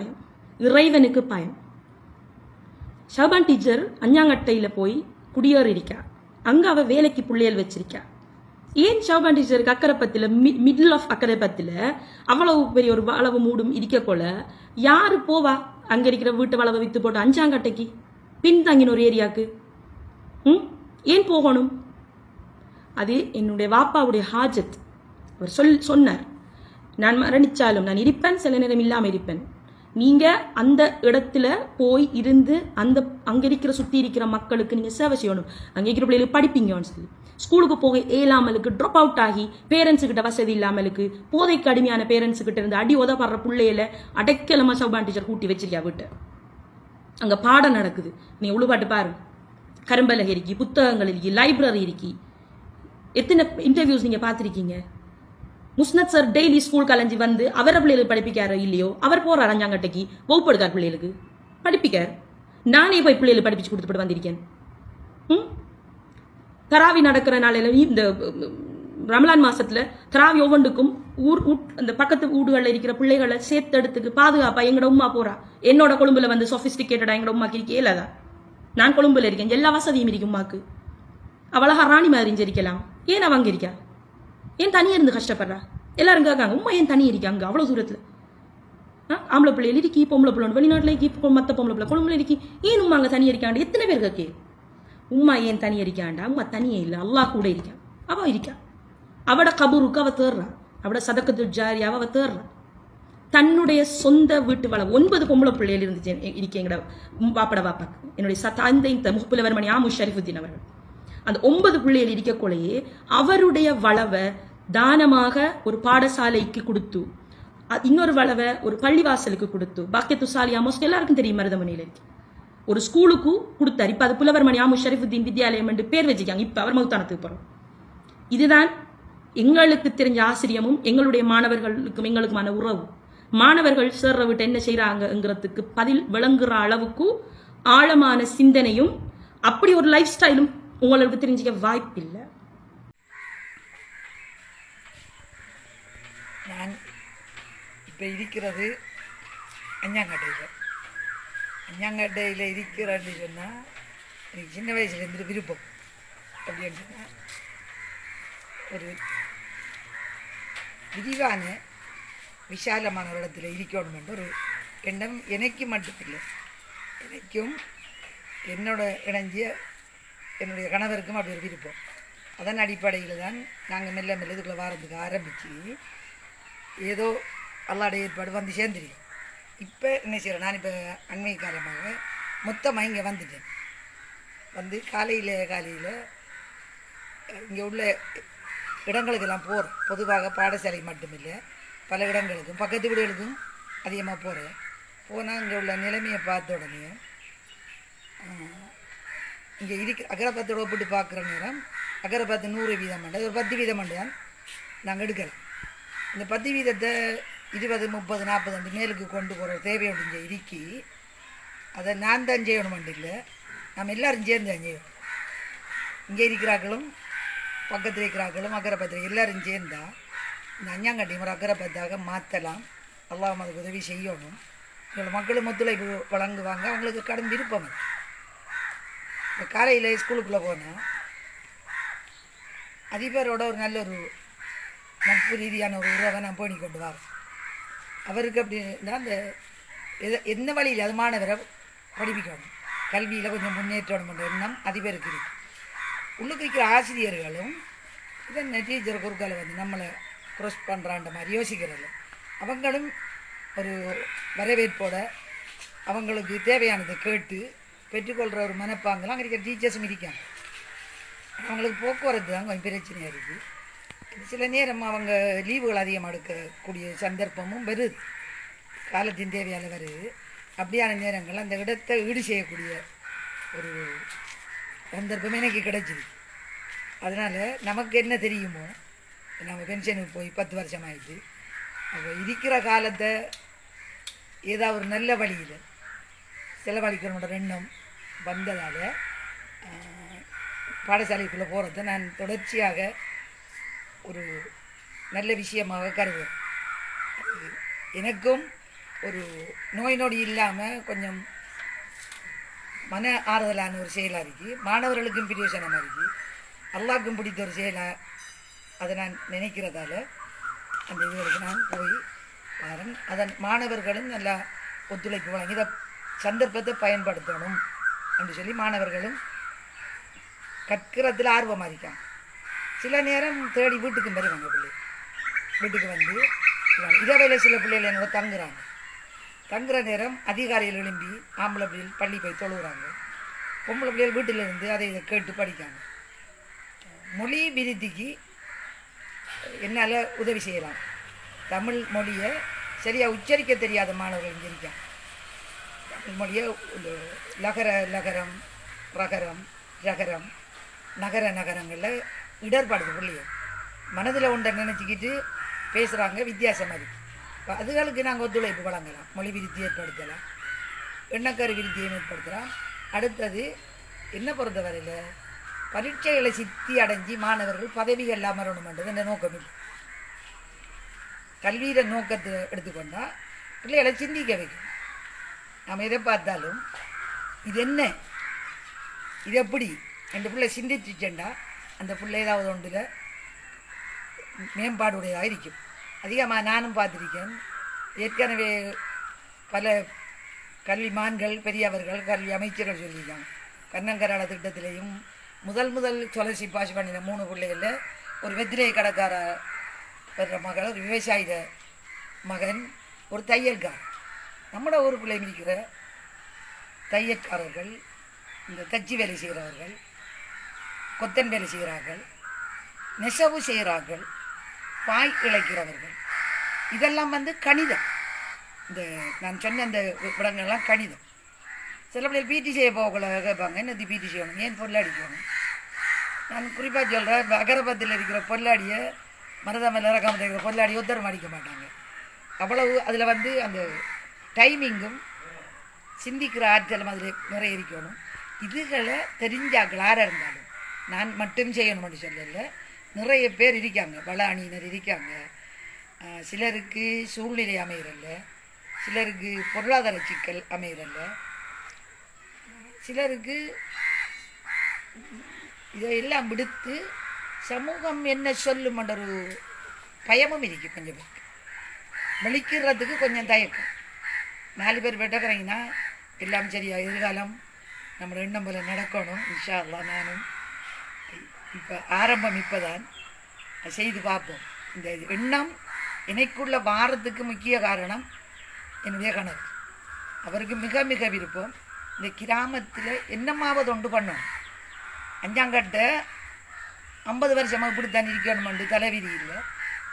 பயம். இறைவனுக்கு பயம். ஷாபான் டீச்சர் அஞ்சாங்கட்டையில் போய் குடியேறி இருக்கா அங்கே அவ வேலைக்கு பிள்ளைகள் வச்சிருக்கா ஏன் ஷாபான் டீச்சருக்கு அக்கரைப்பத்தில் மிடில் ஆஃப் அக்கரைப்பத்தில் அவ்வளவு பெரிய ஒரு அளவு மூடும் இருக்கக்கொள்ள யாரு போவா? அங்கே இருக்கிற வீட்டு வளவை விற்று போட்டு அஞ்சாங்கட்டைக்கு? பின்தங்கின ஒரு ஏரியாவுக்கு. ம்? ஏன் போகணும்? அது என்னுடைய வாப்பாவுடைய ஹாஜத். அவர் சொல் சொன்னார். நான் மரணிச்சாலும் நான் இருப்பேன் சில நேரம் இல்லாமல் இருப்பேன். நீங்க அந்த இடத்துல போய் இருந்து அந்த அங்க இருக்கிற சுத்தி இருக்கிற மக்களுக்கு நீங்க சேவை செய்யணும். அங்க இருக்கிற பிள்ளைகளுக்கு படிப்பீங்கன்னு சொல்லி. ஸ்கூலுக்கு போக இயலாமலுக்கு ட்ராப் அவுட் ஆகி பேரண்ட்ஸ் கிட்ட வசதி இல்லாமலுக்கு போதைக்கு அடிமையான பேரண்ட்ஸ் கிட்ட இருந்து அடி உதப்படுற பிள்ளையில அடைக்கலமா சௌபான் டீச்சர் கூட்டி வச்சிருக்கியா விட்டு? அங்க பாடம் நடக்குது. நீ உழுபாட்டு பாரு. கரும்பலகை இருக்கி புத்தகங்கள் இருக்கி லைப்ரரி இருக்கி. எத்தனை இன்டர்வியூஸ் நீங்க பார்த்துருக்கீங்க? முஸ்னத் சார் டெய்லி ஸ்கூல் கலைஞ்சி வந்து அவர பிள்ளைகளுக்கு படிப்பிக்காரோ இல்லையோ அவர் போறார் அஞ்சாங்கட்டைக்கு வகுப்படுக்கார் பிள்ளைகளுக்கு. படிப்பிக்கார். நானே போய் பிள்ளைகளுக்கு படிப்பிச்சு கொடுத்துட்டு வந்திருக்கேன். ம்? தராவி நடக்கிற நாளையில இந்த ரமலான் மாசத்துல தராவி ஒவ்வொன்றுக்கும் ஊர் ஊட்- அந்த பக்கத்து வீடுகளில் இருக்கிற பிள்ளைகளை சேர்த்தெடுத்துக்கு பாதுகாப்பா எங்களோட உமா போறா. என்னோட கொழும்புல வந்து சொபிஸ்டிகேட்டடா எங்களோட உமாக்கு இருக்கே இல்லாதா நான் கொழும்புல இருக்கேன். எல்லா வசதியும் இருக்கு உமாக்கு அவளாக ராணி மாதிரி இருக்கலாம். ஏன் அவங்க இருக்கா? ஏன் தனியா இருந்து கஷ்டப்படுறா? எல்லாரும் கேட்காங்க உமா ஏன் தனி இருக்காங்க அவ்வளோ தூரத்துல? ஆ, ஆம்பளை பிள்ளை இருக்கி பொம்பளை பிள்ளை வெளிநாட்டில் இருக்கி மற்ற பொம்பளை பிள்ளை குழம்புல இருக்கி ஏன் உமா அங்கே தனி இருக்காண்டு எத்தனை பேர் கேட்கே? உம்மா ஏன் தனி இருக்காண்டா? உமா தனியே இல்லை அல்லாஹ் கூட இருக்கான் அவள் இருக்கான் அவட கபூருக்கு அவள் தேர்றா. அவட சதக்கத்து ஜாரி அவள் தேர்றா. தன்னுடைய சொந்த வீட்டு வள ஒன்பது பொம்பளை பிள்ளைகள் இருந்துச்சு இருக்கேங்கட இருக்கு பாப்பட பாப்பாக்கு என்னுடைய ச- தந்தை இந்த முகப்புலவர் மணி ஆமு ஷரிஃபுத்தீன் அவர்கள். அந்த ஒன்பது பிள்ளைகள் இருக்கக்குள்ளேயே அவருடைய வளவை தானமாக ஒரு பாடசாலைக்கு கொடுத்து இன்னொரு வளவை ஒரு பள்ளிவாசலுக்கு கொடுத்து பாக்கியத்து சாலியா மோஸ்ட் எல்லாருக்கும் தெரியும் மருதமனையில் இருக்கு ஒரு ஸ்கூலுக்கு கொடுத்தாரு. இப்போ அது புலவர்மணி ஆமு ஷரிஃபுத்தீன் வித்யாலயம் என்று பேர் வச்சுக்காங்க இப்போ அவர் மகுத்தானத்துக்கு போகிறோம் இதுதான் எங்களுக்கு தெரிஞ்ச ஆசிரியமும் எங்களுடைய மாணவர்களுக்கும் எங்களுக்குமான உறவு. மாணவர்கள் சேர்ற விட்டு என்ன செய்கிறாங்கங்கிறதுக்கு பதில் விளங்குற அளவுக்கு ஆழமான சிந்தனையும் அப்படி ஒரு லைஃப் ஸ்டைலும் உங்களுக்கு தெரிஞ்சுக்க வாய்ப்பில்லை நான் இப்போ இருக்கிறது அஞ்சாங்கட்டையில் அஞ்சாங்கட்டையில் இருக்கிறான்னு சொன்னால் எனக்கு சின்ன வயசுலேருந்து விருப்பம். அப்படின்னு சொன்னால் ஒரு விரிவான விசாலமான ஒரு இடத்துல இருக்கணுமென்ற ஒரு எண்ணம் எனக்கு மட்டுமில்லை. எனக்கும் என்னோட இணைஞ்சிய என்னுடைய கணவருக்கும் அப்படி ஒரு விருப்பம். அதன் அடிப்படையில் தான் நாங்கள் மெல்ல மெல்ல இதுக்குள்ளே வாரத்துக்கு ஆரம்பித்து ஏதோ அல்லாடைய ஏற்பாடு வந்து சேர்ந்துருக்கு இப்போ என்ன செய்கிறேன் நான் இப்போ அண்மை காலமாக மொத்தமாக இங்கே வந்துட்டேன். வந்து காலையில் காலையில் இங்கே உள்ள இடங்களுக்கெல்லாம் போகிறேன் பொதுவாக பாடசாலை மட்டுமில்லை பல இடங்களுக்கும் பக்கத்து வீடுகளுக்கும் அதிகமாக போகிறேன் போனால் இங்கே உள்ள நிலைமையை பார்த்த உடனே இங்கே இருக்க அகரபத்தோட ஒப்பிட்டு பார்க்குற நேரம் அகரபத்து நூறு வீதம் மண்டை ஒரு பத்து வீதம் மண்டை தான் நாங்கள் எடுக்கலாம் இந்த பத்து வீதத்தை இருபது முப்பது நாற்பது அந்த மேலுக்கு கொண்டு போகிற தேவை ஒன்று இருக்கி அதை நான் தான் செய்யணும் மட்டும் இல்லை நம்ம எல்லோரும் சேர்ந்து தான் செய்யணும். இங்கே இருக்கிறார்களும் பக்கத்தில் இருக்கிறார்களும் அக்கரைப்பத்திரம் எல்லோரும் சேர்ந்தா இந்த அஞ்சாங்கட்டி ஒரு அக்கரைப்பத்தாக மாற்றலாம் எல்லாம் அதுக்கு உதவி செய்யணும். இவ்வளோ மக்களும் ஒத்துழைப்பு வழங்குவாங்க அவங்களுக்கு கடன் விருப்பம் அது. இப்போ காலையில் ஸ்கூலுக்குள்ளே போனால் அதிபரோட ஒரு நல்ல ஒரு நட்பு ரீதியான ஒரு உறவை நான் பேணி கொண்டு வரேன். அவருக்கு அப்படின்னா அந்த எத எந்த வழியில் அது மாணவரை படிப்பிக்கணும்? கல்வியில் கொஞ்சம் முன்னேற்றணும் என்ற எண்ணம் அதிபருக்கு இருக்குது உள்ளுக்கு இருக்கிற ஆசிரியர்களும் இதென்ன டீச்சர் குறுக்கால வந்து நம்மளை க்ரோஸ் பண்ணுறான்ற மாதிரி யோசிக்கிறதில்ல அவங்களும் ஒரு வரவேற்போட அவங்களுக்கு தேவையானதை கேட்டு பெற்றுக்கொள்கிற ஒரு மனப்பாங்கெல்லாம் அங்கே இருக்கிற டீச்சர்ஸும் இருக்காங்க. அவங்களுக்கு போக்குவரத்து தான் கொஞ்சம் பிரச்சனையாக இருக்குது சில நேரம் அவங்க லீவுகள் அதிகமாக எடுக்கக்கூடிய சந்தர்ப்பமும் வருது. காலத்தின் தேவையால் வருது. அப்படியான நேரங்கள் அந்த இடத்தை ஈடு செய்யக்கூடிய ஒரு சந்தர்ப்பம் எனக்கு கிடைச்சிது. அதனால் நமக்கு என்ன தெரியுமோ நம்ம பென்ஷனுக்கு போய் பத்து வருஷம் ஆயிடுச்சு அப்போ இருக்கிற காலத்தை ஏதாவது ஒரு நல்ல வழியில் செலவழிக்கணுன்ற எண்ணம் வந்ததால் பாடசாலைக்குள்ளே போகிறத நான் தொடர்ச்சியாக ஒரு நல்ல விஷயமாக கருதுவேன். எனக்கும் ஒரு நோய் நொடி இல்லாமல் கொஞ்சம் மன ஆறுதலான ஒரு செயலாக இருக்குது மாணவர்களுக்கும் பிரியோசனமாக இருக்குது அல்லாக்கும் பிடித்த ஒரு செயலாக அதை நான் நினைக்கிறதால அந்த இதுகளுக்கு நான் போய் வரேன். அதன் மாணவர்களும் நல்லா ஒத்துழைப்பு வழங்கி இதை சந்தர்ப்பத்தை பயன்படுத்தணும். அப்படின்னு சொல்லி மாணவர்களும் கற்கிறதுல ஆர்வமாக இருக்காங்க. சில நேரம் தேடி வீட்டுக்கும் வருவாங்க பிள்ளை. வீட்டுக்கு வந்து இரவையில் சில பிள்ளைகள் என்னோட தங்குறாங்க. தங்குற நேரம் அதிகாரிகள் எழும்பி ஆம்பளை பிள்ளைகள் பள்ளி போய் தொழுகிறாங்க பொம்பளை பிள்ளைகள் வீட்டில் இருந்து அதை இதை கேட்டு படிக்காங்க. மொழி விருத்திக்கு என்னால் உதவி செய்யலாம். தமிழ் மொழியை சரியாக உச்சரிக்க தெரியாத மாணவர்கள் இங்கே இருக்காங்க. தமிழ் மொழியை லகர லகரம் ரகரம் ரகரம் நகர நகரங்களில் இடர்பாடு பிள்ளைய மனதில் ஒன்றை நினச்சிக்கிட்டு பேசுகிறாங்க வித்தியாசமாக இருக்குது இப்போ அதுகளுக்கு நாங்கள் ஒத்துழைப்பு வழங்கலாம். மொழி விருத்தி ஏற்படுத்தலாம். எண்ணக்கரு விருத்தியை ஏற்படுத்தலாம். அடுத்தது என்ன பொறுத்தவரையில்? பரீட்சைகளை சித்தி அடைஞ்சி மாணவர்கள் பதவிகள் அமரணுமென்றது இந்த நோக்கம் இல்லை. கல்வியில நோக்கத்தை எடுத்துக்கொண்டால் பிள்ளைகளை சிந்திக்க வைக்கும். நாம் எதை பார்த்தாலும் இது என்ன? இது எப்படி? ரெண்டு பிள்ளை சிந்திச்சுச்சேண்டா அந்த பிள்ளை ஏதாவது ஒன்றில் மேம்பாடுடையதாக இருக்கும் அதிகமாக நானும் பார்த்துருக்கேன். ஏற்கனவே பல கல்விமான்கள் பெரியவர்கள் கல்வி அமைச்சர்கள் சொல்லியிருக்காங்க. கண்ணங்கராட திட்டத்திலையும் முதல் முதல் துளசி பாஸ் பண்ணின மூணு பிள்ளைகளில் ஒரு வெத்திரை கடைக்கார பெற மகள் ஒரு விவசாயிட மகன் ஒரு தையல்கார் நம்மளோட ஊருக்குள்ளே இருக்கிற தையற்காரர்கள் இந்த தச்சு வேலை செய்கிறவர்கள் கொத்தன் வேலை செய்கிறார்கள் நெசவு செய்கிறார்கள் பாய் இழைக்கிறவர்கள். இதெல்லாம் வந்து கணிதம். இந்த நான் சொன்ன இந்த விடங்கள்லாம் கணிதம். சில பிள்ளைகள் பிடி செய்ய போகல கேட்பாங்க என்னது பிடி செய்யணும் ஏன் பொருளாடிக்கணும் நான் குறிப்பாக சொல்கிறேன் அகரபத்தில் இருக்கிற பொருளாடியை மருதாமல் இறக்காமல் இருக்கிற பொருளாடி உத்தரம் அடிக்க மாட்டாங்க. அவ்வளவு அதில் வந்து அந்த டைமிங்கும் சிந்திக்கிற ஆற்றலும் அதில் நிறைய இருக்கணும். இதுகளை தெரிஞ்சாக்கள் யாராக இருந்தாலும் நான் மட்டும் செய்யணும்னு சொல்லல. நிறைய பேர் இருக்காங்க. வள அணியினர் இருக்காங்க சிலருக்கு சூழ்நிலை அமைகிறல்ல சிலருக்கு பொருளாதார சிக்கல் அமைகிறல்ல சிலருக்கு இதையெல்லாம் விடுத்து சமூகம் என்ன சொல்லுமென்ற ஒரு பயமும் இருக்கு கொஞ்சம் பேருக்கு. வெளிக்கிறதுக்கு கொஞ்சம் தயக்கம். நாலு பேர் வெட்டக்கிறீங்கன்னா எல்லாம் சரியா எதிர்காலம் நம்ம எண்ணம் போல நடக்கணும். இன்ஷா அல்லா நானும் இப்போ ஆரம்பம் இப்போதான். செய்து பார்ப்போம். இந்த எண்ணம் எனக்குள்ள வாரத்துக்கு முக்கிய காரணம் என்னுடைய கணவர். அவருக்கு மிக மிக விருப்பம். இந்த கிராமத்தில் என்னமாவது ஒன்று பண்ணும். அஞ்சாங்கட்ட ஐம்பது வருஷமாக இப்படித்தான் இருக்கணுமெண்டு தலைவிதி இல்லை.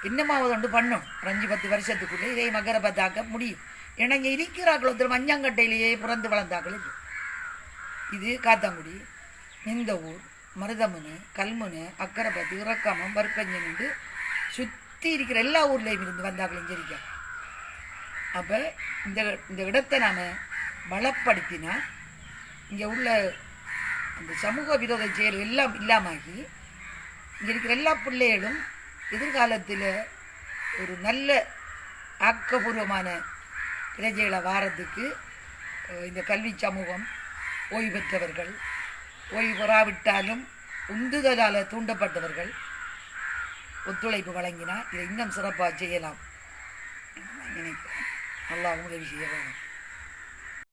என்னமாவது ஒன்று பண்ணும். ஒரு அஞ்சு பத்து வருஷத்துக்குள்ளே இதை மகர பத்தாக்க முடியும். ஏன்னா இங்கே இருக்கிறார்கள் ஒருத்தர் அஞ்சாங்கட்டையிலேயே பிறந்து வளர்ந்தாக்கள் இது இது காத்தாங்குடி இந்த ஊர். மருதமுனை கல்முனு அக்கரைப்பத்து இறக்காமம் வர்க்கஞ்சன் சுற்றி இருக்கிற எல்லா ஊர்லேயும் இருந்து வந்தாங்களும் இங்கே அப்போ இந்த இந்த இடத்தை நாம் வளப்படுத்தினா இங்கே உள்ள அந்த சமூக விரோத செயல் எல்லாம் இல்லாமாகி இங்கே இருக்கிற எல்லா பிள்ளைகளும் எதிர்காலத்தில் ஒரு நல்ல ஆக்கப்பூர்வமான பிரஜைகளை வாரத்துக்கு இந்த கல்வி சமூகம் ஓய்வு பெற்றவர்கள் ஓய்வு பெறாவிட்டாலும் உந்துதலால் தூண்டப்பட்டவர்கள் ஒத்துழைப்பு வழங்கினா இதை இன்னும் சிறப்பாக செய்யலாம் என்று நான் நினைக்கிறேன். உதவி செய்ய வேணும்